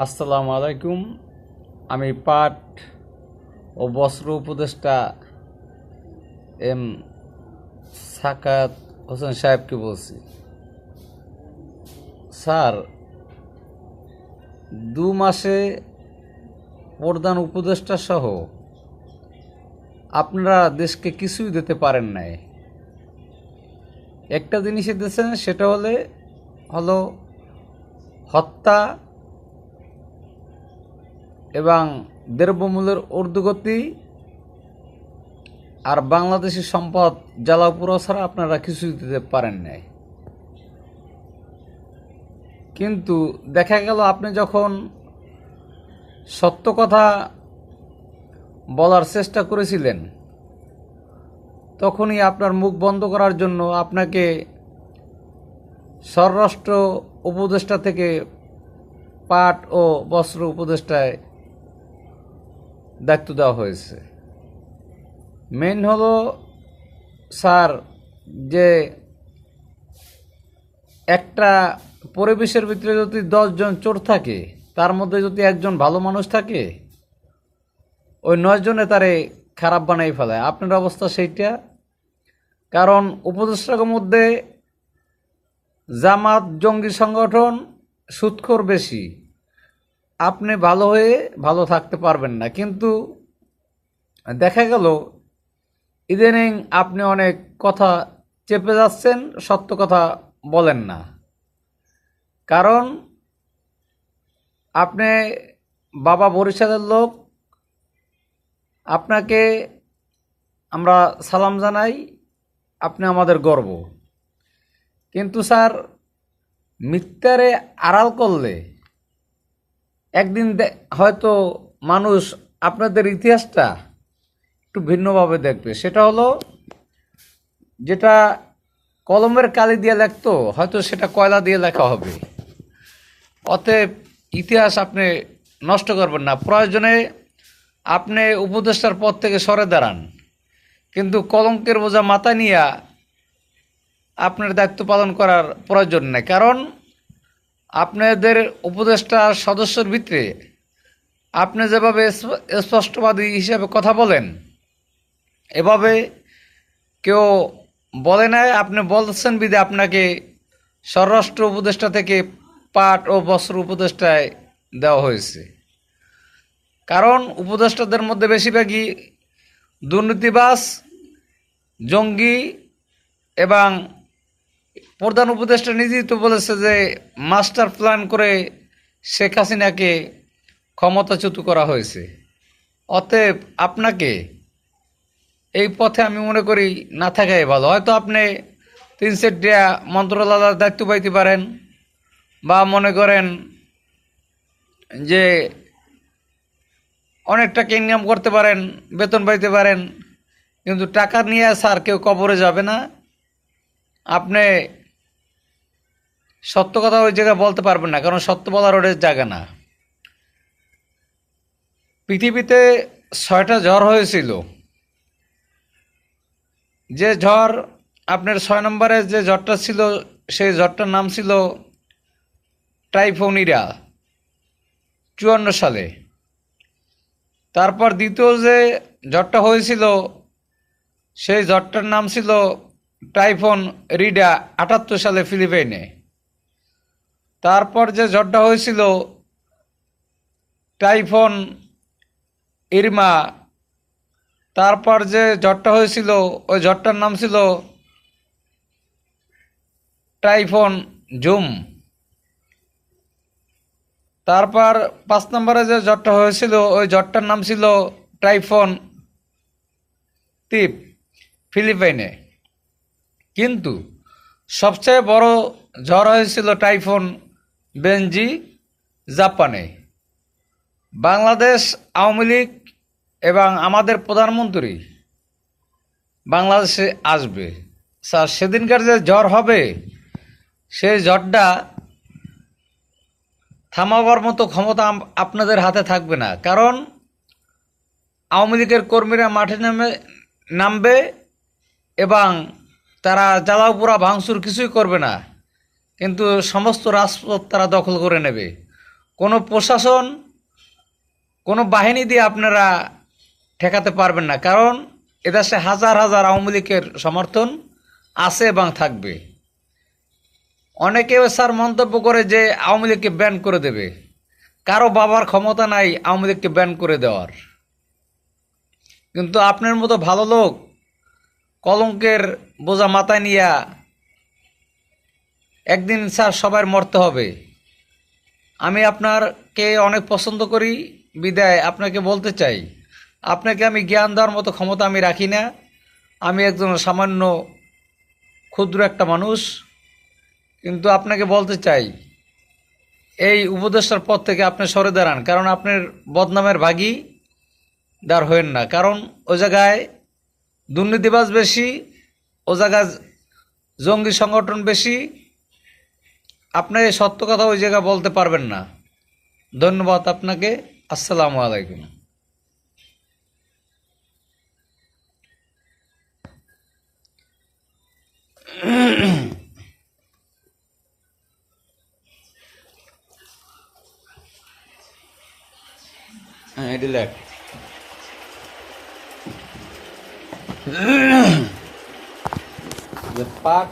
আসসালামু আলাইকুম। আমি পাট ও বস্ত্র উপদেষ্টা এম সাকাত হোসেন সাহেবকে বলছি। স্যার, দু মাসে প্রধান উপদেষ্টা সহ আপনারা দেশকে কিছুই দিতে পারেন নাই। একটা জিনিসই দিয়েছেন, সেটা হলে হলো হত্যা এবং দ্রব্যমূল্যের ঊর্ধ্বগতি আর বাংলাদেশের সম্পদ জ্বালাপুরো ছাড়া আপনারা কিছু দিতে পারেন নাই। কিন্তু দেখা গেল আপনি যখন সত্য কথা বলার চেষ্টা করেছিলেন, তখনই আপনার মুখ বন্ধ করার জন্য আপনাকে স্বরাষ্ট্র উপদেষ্টা থেকে পাট ও বস্ত্র উপদেষ্টায় দায়িত্ব দেওয়া হয়েছে। মেন হলো স্যার যে একটা পরিবেশের ভিতরে যদি দশজন চোর থাকে, তার মধ্যে যদি একজন ভালো মানুষ থাকে, ওই নয়জনে তারে খারাপ বানাই ফেলায়। আপনার অবস্থা সেইটা। কারণ উপদেষ্টার মধ্যে জামাত, জঙ্গি সংগঠন, সুৎখর বেশি। আপনি ভালো হয়ে ভালো থাকতে পারবেন না। কিন্তু দেখা গেল, ইদানিং আপনি অনেক কথা চেপে যাচ্ছেন, সত্য কথা বলেন না। কারণ আপনি বাবা বরিশালের লোক, আপনাকে আমরা সালাম জানাই, আপনি আমাদের গর্ব। কিন্তু স্যার, মিথ্যারে আড়াল করলে একদিন হয়তো মানুষ আপনাদের ইতিহাসটা একটু ভিন্নভাবে দেখবে। সেটা হলো, যেটা কলমের কালি দিয়ে লেখতো, হয়তো সেটা কয়লা দিয়ে লেখা হবে। অতএব ইতিহাস আপনি নষ্ট করবেন না। প্রয়োজনে আপনি উপদেষ্টার পদ থেকে সরে দাঁড়ান। কিন্তু কলঙ্কের বোঝা মাথা নিয়ে আপনার দায়িত্ব পালন করার প্রয়োজন নেই। কারণ আপনাদের উপদেষ্টা সদস্যর ভিতরে আপনি যেভাবে স্পষ্টবাদী হিসাবে কথা বলেন, এভাবে কেউ বলে নাই, আপনি বলছেন বিদে আপনাকে স্বরাষ্ট্র উপদেষ্টা থেকে পাট ও বস্ত্র উপদেষ্টায় দেওয়া হয়েছে। কারণ উপদেষ্টাদের মধ্যে বেশিরভাগই দুর্নীতিবাস জঙ্গি এবং প্রধান উপদেষ্টা নিজেই তো বলেছে যে মাস্টার প্ল্যান করে শেখ হাসিনাকে ক্ষমতাচ্যুত করা হয়েছে। অতএব আপনাকে এই পথে আমি মনে করি না থাকাই ভালো। হয়তো আপনি তিন সেটিয়া মন্ত্রণালয়ের দায়িত্ব পাইতে পারেন বা মনে করেন যে অনেক টাকা ইনকাম করতে পারেন, বেতন পাইতে পারেন, কিন্তু টাকা নিয়ে স্যার কেউ কবরে যাবে না। আপনি সত্য কথা ওই জায়গায় বলতে পারবেন না, কারণ সত্য বলার ওদের জায়গা না। পৃথিবীতে ছয়টা ঝড় হয়েছিল। যে ঝড় আপনার ছয় নম্বরে যে ঝড়টা ছিল, সেই ঝড়টার নাম ছিল টাইফোনিরা চুয়ান্ন সালে। তারপর দ্বিতীয় যে ঝড়টা হয়েছিল, সেই ঝড়টার নাম ছিল টাইফোন রিডা আটাত্তর সালে ফিলিপাইনে। তারপর যে ঝড়টা হয়েছিল, টাইফোন, ইরমা, তারপর যে ঝড়টা হয়েছিল, ওই ঝড়টার নাম ছিল টাইফোন জুম। তারপর পাঁচ নম্বরে যে ঝড়টা হয়েছিল, ওই ঝড়টার নাম ছিল টাইফোন তিপ, ফিলিপাইনে। কিন্তু সবচেয়ে বড় ঝড় হয়েছিল টাইফোন বেনজি জাপানে। বাংলাদেশ আওয়ামী লীগ এবং আমাদের প্রধানমন্ত্রী বাংলাদেশে আসবে। স্যার, সেদিনকার যে ঝড় হবে, সেই ঝড়টা থামাবার মতো ক্ষমতা আপনাদের হাতে থাকবে না। কারণ আওয়ামী লীগের কর্মীরা মাঠে নামে নামবে এবং তারা জ্বালাও পোড়া ভাঙচুর কিছুই করবে না। কিন্তু সমস্ত রাজপথ তারা দখল করে নেবে। কোনো প্রশাসন, কোনো বাহিনী দিয়ে আপনারা ঠেকাতে পারবেন না। কারণ এদেশে হাজার হাজার আওয়ামী লীগের সমর্থন আছে এবং থাকবে। অনেকে স্যার মন্তব্য করে যে আওয়ামী লীগকে ব্যান করে দেবে। কারও বাবার ক্ষমতা নাই আওয়ামী লীগকে ব্যান করে দেওয়ার। কিন্তু আপনার মতো ভালো লোক কলঙ্কের বোঝা মাথায় নিয়া একদিন স্যার সবার মরতে হবে। আমি আপনারকে অনেক পছন্দ করি, বিদায়, আপনাকে বলতে চাই। আপনাকে আমি জ্ঞান দেওয়ার মতো ক্ষমতা আমি রাখি না। আমি একজন সামান্য, ক্ষুদ্র একটা মানুষ। কিন্তু আপনাকে বলতে চাই, এই উপদেষ্টার পদ থেকে আপনি সরে দাঁড়ান, কারণ আপনার বদনামের ভাগী দাঁড় হয়েন না। কারণ ওই জায়গায় দুর্নীতিবাজ বেশি ও জায়গা জঙ্গি সংগঠন বেশি আপনি সত্য কথা ওই জায়গায় বলতে পারবেন না। ধন্যবাদ আপনাকে। আসসালামু আলাইকুম। হ্যাঁ এটি লেখ। যে পাক